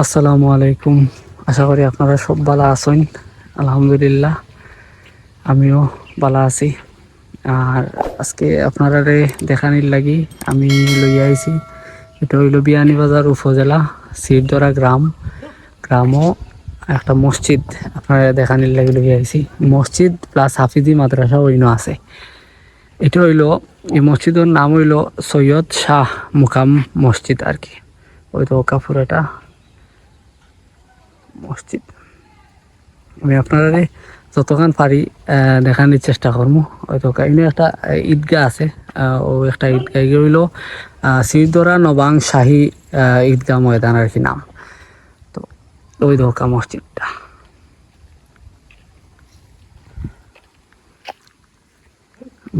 আসসালামু আলাইকুম। আশা করি আপনারা সব ভালো আছেন। আলহামদুলিল্লাহ, আমিও ভালো আছি। আর আজকে আপনারা দেখানির লাগি আমি লইয়া আইছি। এটা হইল বিয়ানীবাজার উপজেলা শিরদরা গ্রাম। গ্রামও একটা মসজিদ। আপনারা দেখানির লাগি লইয়া আইছি। মসজিদ প্লাস হাফিজি মাদ্রাসা ওইনো আছে। এটা হইল, এই মসজিদের নাম হইল সৈয়দ শাহ মুকাম মসজিদ আর কি। ওই তো কাপুরাটা মসজিদ। আমি আপনারা যতক্ষণ পারি দেখানোর চেষ্টা করব। হয়তো এমনি একটা ঈদগাহ আছে ও একটা ঈদগাহ রইল শ্রীদরা নবাং শাহী ঈদগাহ ময়দান আর কি নাম। তো ওই ধোকা মসজিদটা।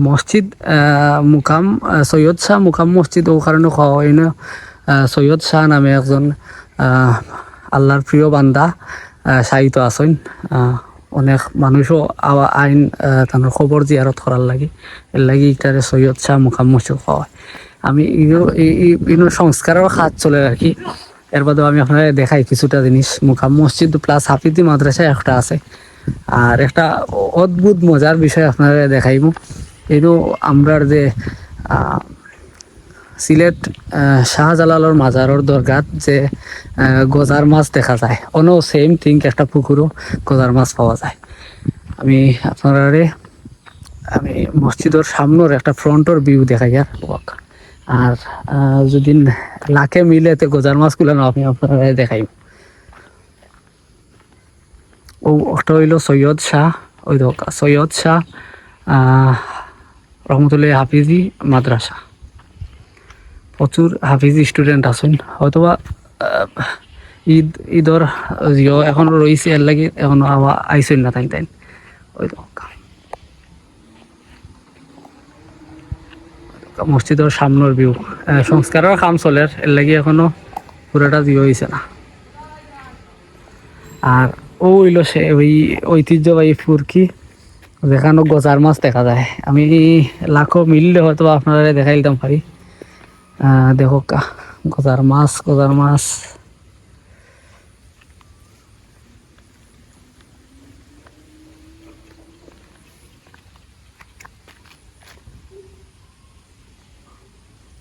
মসজিদ মুকাম সৈয়দ শাহ মুকাম মসজিদ ও কারণে খাওয়া হয় না। সৈয়দ শাহ নামে একজন আল্লাহর প্রিয় বান্দা সাহিত্য আছেন। অনেক মানুষও আইন তার খবর জিয়ারত করার লাগে। এর লাগি ইটারে সৈয়দ শাহ মুকাম মসজিদ হয় আমি ইনো- সংস্কারের কাজ চলে কি এর বাদেও আমি আপনারা দেখাই কিছুটা জিনিস। মুকাম মসজিদ প্লাস হাফিজি মাদ্রাসা একটা আছে। আর একটা অদ্ভুত মজার বিষয় আপনারা দেখাইব এইটো আমরার যে সিলেট শাহজালালর মাজারর দরগাত যে গজার মাছ দেখা যায়। অন্য সেম থিং একটা পুকুরও গজার মাছ পাওয়া যায়। আমি আপনারারে আমি মসজিদের সামনের একটা ফ্রন্টর ভিউ দেখাই আর ওয়াক। আর যদি লাখে মিলে তে গজার মাছগুলো না আমি আপনারা দেখাই ও একটা হইল সৈয়দ শাহ, ওই সৈয়দ শাহ রহমতুল্লাহ হাফিজি মাদ্রাসা। প্রচুর হাফিজ স্টুডেন্ট আছেন। হয়তোবা ঈদ ঈদর জিও এখনও রয়েছে এর লাগি এখনও আবার আইসেন না তাই তাই ওই মসজিদের সামনের ভিউ সংস্কারের কাম চলে এর লাগি এখনও পুরোটা জিও হয়েছে না। আর ও হইল সে ওই ঐতিহ্যবাহী ফুরকি যেখানে গজার মাছ দেখা যায়। আমি লাখো মিললে হয়তো আপনারা দেখাই দিতাম পারি দেখো গজার মাছ গজার মাছ।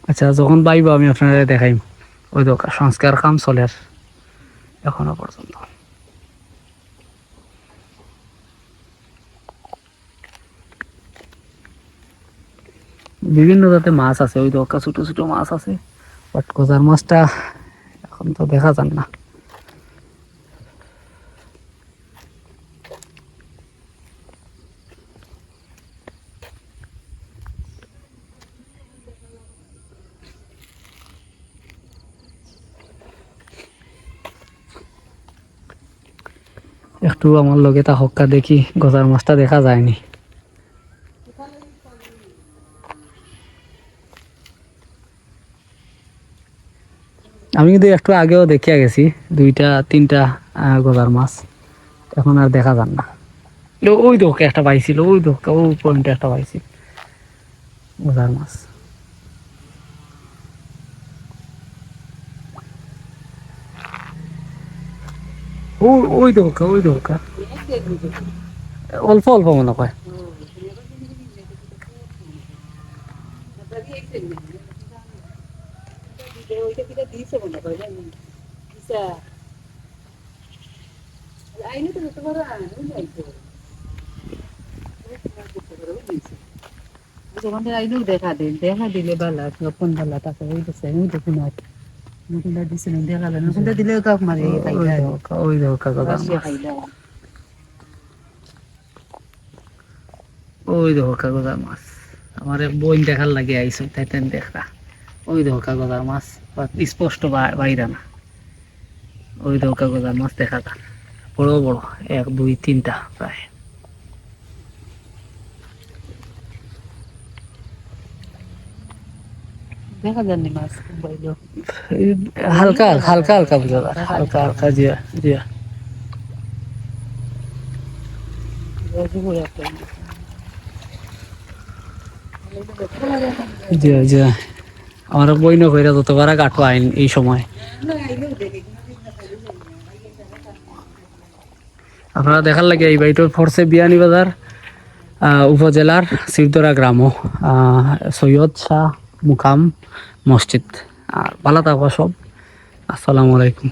আচ্ছা যখন পাইব আমি আপনারা দেখাইম। ওই তো সংস্কার কাম চলে এখনও পর্যন্ত। বিভিন্ন জাতের মাছ আছে, ওই দোকা ছোট ছোট মাছ আছে, বাট গজার মাছটা এখন তো দেখা যান না। একটু আমার লগে তা হক্কা দেখি, গজার মাছটা দেখা যায়নি। আমি কিন্তু একটু আগেও দেখিয়া গেছি, দুইটা, তিনটা গজার মাছ। এখন আর দেখা যান না। ওই দোকে একটা পাইছিল, ওই দোকে ওই পয়েন্টে একটা পাইছিল গজার মাছ। ওই দোকা ওই দোকা অল্প অল্প মনে হয়। যখন আইলো দেখা দেন দেখা দিলে বালা গোপন বালা তাকে ওই দিছে ওই দেখুন আর নতুনটা দিছে না দেখা নতুনটা দিলে কাক মারে ওই খাইলা দোকা ওই দোকা গজার রাশিয়া মাছ খাইলা ওই দেখো কাগজার মাছ। আমার বইন দেখার লাগে আইসো তাই তেন দেখা ওই দেখো কাগজার মাছ। স্পষ্ট বাইরে না। ওই দেখো কাগজার মাছ দেখা যান বড় বড় এক দুই তিনটা প্রায়। দেখা যাননি মাছ বাইলো হালকা হালকা হালকা বুঝা হালকা হালকা জিয়া জিয়া। জিয়া জিয়া। আমার বই কইরা যত যতবার কাটো আইন এই সময়। আপনারা দেখার লাগে এই বাড়িটার ফরসে বিয়ানীবাজার উপজেলার শিরদরা গ্রাম সৈয়দ শাহ মুকাম মসজিদ। আর পালা থাকব সব। আসসালামু আলাইকুম।